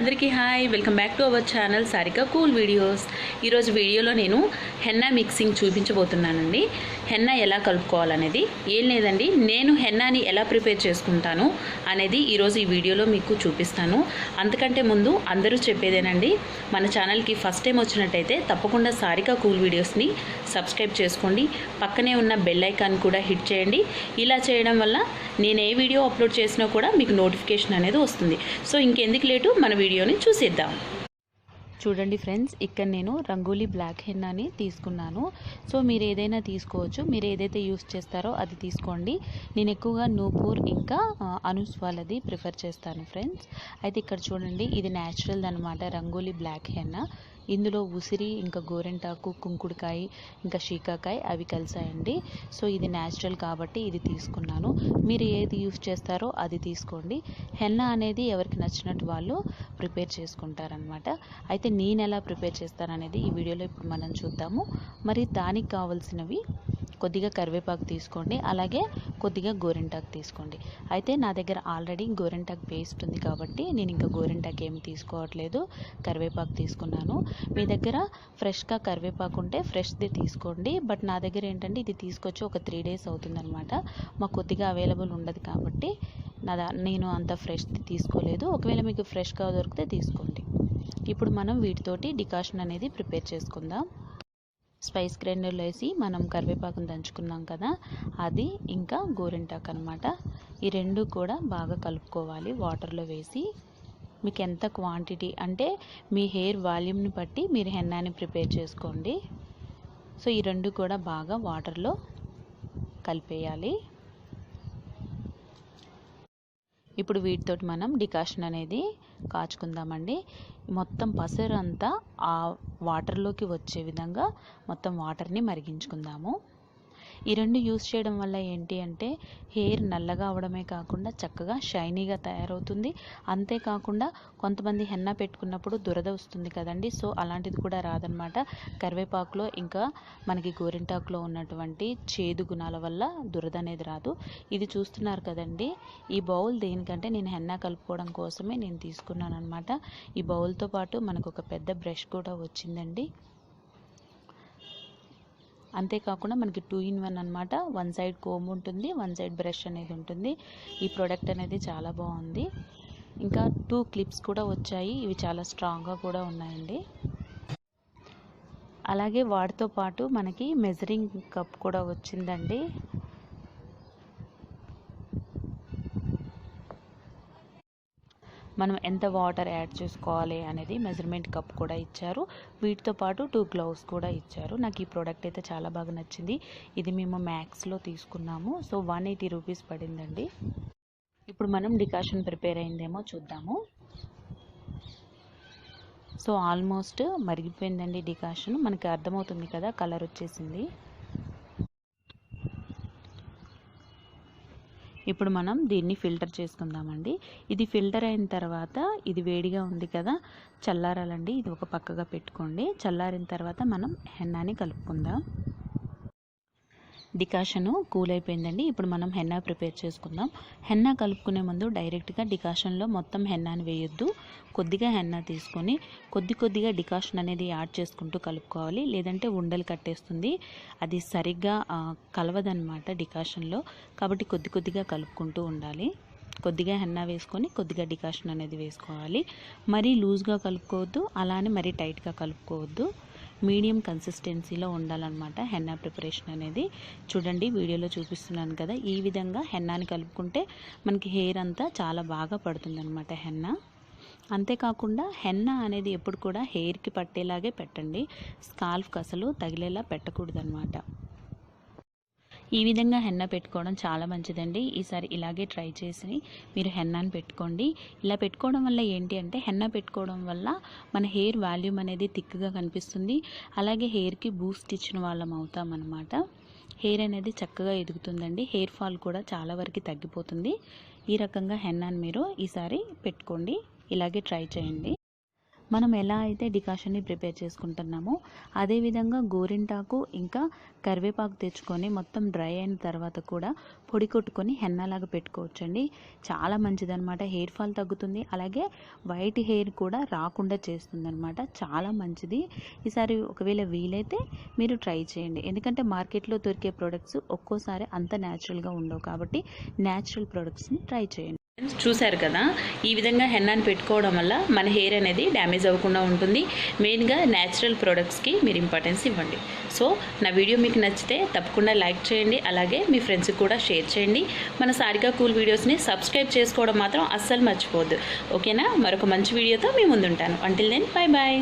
అందరికీ hi. Welcome back to our channel Sarika cool videos. ఈరోజు వీడియోలో నేను హెన్నా మిక్సింగ్ చూపించబోతున్నానండి. హెన్నా ఎలా కలుపుకోవాలనేది? ఏం లేదండి. నేను హెన్నాని ఎలా ప్రిపేర్ చేసుకుంటాను అనేది ఈరోజు ఈ వీడియోలో మీకు చూపిస్తాను. అంతకంటే ముందు అందరూ చెప్పేదేనండి మన ఛానల్కి ఫస్ట్ టైం వచ్చినట్టయితే తప్పకుండా సారిక కూల్ వీడియోస్ని సబ్స్క్రైబ్ చేసుకోండి. పక్కనే ఉన్న బెల్ ఐకాన్ కూడా హిట్ చేయండి. ఇలా చేయడం వల్ల నేను ఏ వీడియో అప్లోడ్ చేసినా కూడా మీకు నోటిఫికేషన్ అనేది వస్తుంది. సో ఇంకెందుకు లేటు? మన వీడియోని చూసేద్దాం. చూడండి ఫ్రెండ్స్ ఇక్కడ నేను రంగోలీ బ్లాక్ హెన్నాని తీసుకున్నాను. సో మీరు ఏదైనా తీసుకోవచ్చు. మీరు ఏదైతే యూస్ చేస్తారో అది తీసుకోండి. నేను ఎక్కువగా నూపూర్ ఇంకా అనుస్ వాళ్ళది ప్రిఫర్ చేస్తాను ఫ్రెండ్స్. అయితే ఇక్కడ చూడండి ఇది న్యాచురల్ అనమాట రంగోలీ బ్లాక్ హెన్నా ఇందులో ఉసిరి ఇంకా గోరెంటాకు కుంకుడుకాయ ఇంకా షీకాకాయ అవి కలిసాయండి. సో ఇది న్యాచురల్ కాబట్టి ఇది తీసుకున్నాను. మీరు ఏది యూస్ చేస్తారో అది తీసుకోండి. హెన్నా అనేది ఎవరికి నచ్చినట్టు వాళ్ళు ప్రిపేర్ చేసుకుంటారనమాట అయితే నేను ఎలా ప్రిపేర్ చేస్తాననేది ఈ వీడియోలో ఇప్పుడు మనం చూద్దాము. మరి దానికి కావాల్సినవి కొద్దిగా కరివేపాకు తీసుకోండి అలాగే కొద్దిగా గోరింటాకు తీసుకోండి. అయితే నా దగ్గర ఆల్రెడీ గోరింటాకు పేస్ట్ ఉంది కాబట్టి నేను ఇంకా గోరింటాకు ఏమి తీసుకోవట్లేదు. కరివేపాకు తీసుకున్నాను. మీ దగ్గర ఫ్రెష్గా కరివేపాకు ఉంటే ఫ్రెష్ది తీసుకోండి. బట్ నా దగ్గర ఏంటంటే ఇది తీసుకొచ్చి ఒక త్రీ డేస్ అవుతుందన్నమాట. మాకు కొద్దిగా అవైలబుల్ ఉండదు కాబట్టి నా దా- నేను అంత ఫ్రెష్ది తీసుకోలేదు. ఒకవేళ మీకు ఫ్రెష్గా దొరికితే తీసుకోండి. ఇప్పుడు మనం వీటితోటి డికాషన్ అనేది ప్రిపేర్ చేసుకుందాం. స్పైస్ గ్రైండర్లో వేసి మనం కరివేపాకును దంచుకున్నాం కదా అది ఇంకా గోరింటాకు అనమాట ఈ రెండు కూడా బాగా కలుపుకోవాలి వాటర్లో వేసి. మీకు ఎంత క్వాంటిటీ అంటే మీ హెయిర్ వాల్యూమ్ని బట్టి మీరు హెన్నాని ప్రిపేర్ చేసుకోండి. సో ఈ రెండు కూడా బాగా వాటర్లో కలిపేయాలి. ఇప్పుడు వీటితోటి మనం డికాషన్ అనేది కాచుకుందామండి. మొత్తం పసరు అంతా ఆ వాటర్లోకి వచ్చే విధంగా మొత్తం వాటర్ని మరిగించుకుందాము. ఈ రెండు యూస్ చేయడం వల్ల ఏంటి అంటే హెయిర్ నల్లగా అవడమే కాకుండా చక్కగా షైనీగా తయారవుతుంది. అంతేకాకుండా కొంతమంది హెన్న పెట్టుకున్నప్పుడు దురద వస్తుంది కదండి. సో అలాంటిది కూడా రాదనమాట కరివేపాకులో ఇంకా మనకి గోరింటాకులో ఉన్నటువంటి చేదు గుణాల వల్ల దురద అనేది రాదు. ఇది చూస్తున్నారు కదండి. ఈ బౌల్ దేనికంటే నేను హెన్నా కలుపుకోవడం కోసమే నేను తీసుకున్నాను అనమాట ఈ బౌల్తో పాటు మనకు ఒక పెద్ద బ్రష్ కూడా వచ్చిందండి. అంతేకాకుండా మనకి టూ ఇన్ వన్ అనమాట వన్ సైడ్ కోమ్ ఉంటుంది వన్ సైడ్ బ్రష్ అనేది ఉంటుంది. ఈ ప్రోడక్ట్ అనేది చాలా బాగుంది. ఇంకా టూ క్లిప్స్ కూడా వచ్చాయి. ఇవి చాలా స్ట్రాంగ్గా కూడా ఉన్నాయండి. అలాగే వాటితో పాటు మనకి మెజరింగ్ కప్ కూడా వచ్చిందండి. మనం ఎంత వాటర్ యాడ్ చేసుకోవాలి అనేది మెజర్మెంట్ కప్ కూడా ఇచ్చారు. వీటితో పాటు టూ గ్లౌస్ కూడా ఇచ్చారు. నాకు ఈ ప్రోడక్ట్ అయితే చాలా బాగా నచ్చింది. ఇది మేము మ్యాక్స్లో తీసుకున్నాము. సో వన్ ఎయిటీ రూపీస్ పడిందండి. ఇప్పుడు మనం డికాషన్ ప్రిపేర్ అయిందేమో చూద్దాము. సో ఆల్మోస్ట్ మరిగిపోయిందండి డికాషన్ మనకి అర్థమవుతుంది కదా కలర్ వచ్చేసింది. ఇప్పుడు మనం దీన్ని ఫిల్టర్ చేసుకుందామండి. ఇది ఫిల్టర్ అయిన తర్వాత ఇది వేడిగా ఉంది కదా చల్లారాలండి. ఇది ఒక పక్కగా పెట్టుకోండి. చల్లారిన తర్వాత మనం హెన్నాని కలుపుకుందాం. డికాషను కూల్ అయిపోయిందండి ఇప్పుడు మనం హెన్నా ప్రిపేర్ చేసుకుందాం. హెన్నా కలుపుకునే ముందు డైరెక్ట్గా డికాషన్లో మొత్తం హెన్నాని వేయొద్దు. కొద్దిగా హెన్నా తీసుకొని కొద్ది కొద్దిగా డికాషన్ అనేది యాడ్ చేసుకుంటూ కలుపుకోవాలి. లేదంటే ఉండలు కట్టేస్తుంది. అది సరిగ్గా కలవదనమాట డికాషన్లో. కాబట్టి కొద్ది కొద్దిగా కలుపుకుంటూ ఉండాలి. కొద్దిగా హెన్నా వేసుకొని కొద్దిగా డికాషన్ అనేది వేసుకోవాలి. మరీ లూజ్గా కలుపుకోవద్దు. అలానే మరీ టైట్గా కలుపుకోవద్దు. మీడియం కన్సిస్టెన్సీలో ఉండాలన్నమాట హెన్నా ప్రిపరేషన్ అనేది. చూడండి వీడియోలో చూపిస్తున్నాను కదా ఈ విధంగా హెన్నాని కలుపుకుంటే మనకి హెయిర్ అంతా చాలా బాగా పడుతుందన్నమాట హెన్నా. అంతేకాకుండా హెన్నా అనేది ఎప్పుడు కూడా హెయిర్కి పట్టేలాగే పెట్టండి. స్కాల్ఫ్కి అసలు తగిలేలా పెట్టకూడదనమాట ఈ విధంగా హెన్న పెట్టుకోవడం చాలా మంచిదండి. ఈసారి ఇలాగే ట్రై చేసి మీరు హెన్నాను పెట్టుకోండి. ఇలా పెట్టుకోవడం వల్ల ఏంటి అంటే హెన్న పెట్టుకోవడం వల్ల మన హెయిర్ వాల్యూమ్ అనేది థిక్గా కనిపిస్తుంది. అలాగే హెయిర్కి బూస్ట్ ఇచ్చిన వాళ్ళం అవుతాం అనమాట హెయిర్ అనేది చక్కగా ఎదుగుతుందండి. హెయిర్ ఫాల్ కూడా చాలా వరకు తగ్గిపోతుంది. ఈ రకంగా హెన్నాను మీరు ఈసారి పెట్టుకోండి. ఇలాగే ట్రై చేయండి. మనం ఎలా అయితే డికాషన్ని ప్రిపేర్ చేసుకుంటున్నామో అదేవిధంగా గోరింటాకు ఇంకా కరివేపాకు తెచ్చుకొని మొత్తం డ్రై అయిన తర్వాత కూడా పొడి కొట్టుకొని హెన్నలాగా పెట్టుకోవచ్చండి. చాలా మంచిదనమాట హెయిర్ ఫాల్ తగ్గుతుంది. అలాగే వైట్ హెయిర్ కూడా రాకుండా చేస్తుందనమాట చాలా మంచిది. ఈసారి ఒకవేళ వీలైతే మీరు ట్రై చేయండి. ఎందుకంటే మార్కెట్లో దొరికే ప్రోడక్ట్స్ ఒక్కోసారి అంత న్యాచురల్గా ఉండవు కాబట్టి న్యాచురల్ ప్రోడక్ట్స్ని ట్రై చేయండి. చూశారు కదా ఈ విధంగా హెన్నాని పెట్టుకోవడం వల్ల మన హెయిర్ అనేది డ్యామేజ్ అవ్వకుండా ఉంటుంది. మెయిన్గా న్యాచురల్ ప్రోడక్ట్స్కి మీరు ఇంపార్టెన్స్ ఇవ్వండి. సో నా వీడియో మీకు నచ్చితే తప్పకుండా లైక్ చేయండి. అలాగే మీ ఫ్రెండ్స్కి కూడా షేర్ చేయండి. మన సారిగా కూల్ వీడియోస్ని సబ్స్క్రైబ్ చేసుకోవడం మాత్రం అస్సలు మర్చిపోవద్దు. ఓకేనా? మరొక మంచి వీడియోతో మీ ముందుంటాను. Until then bye bye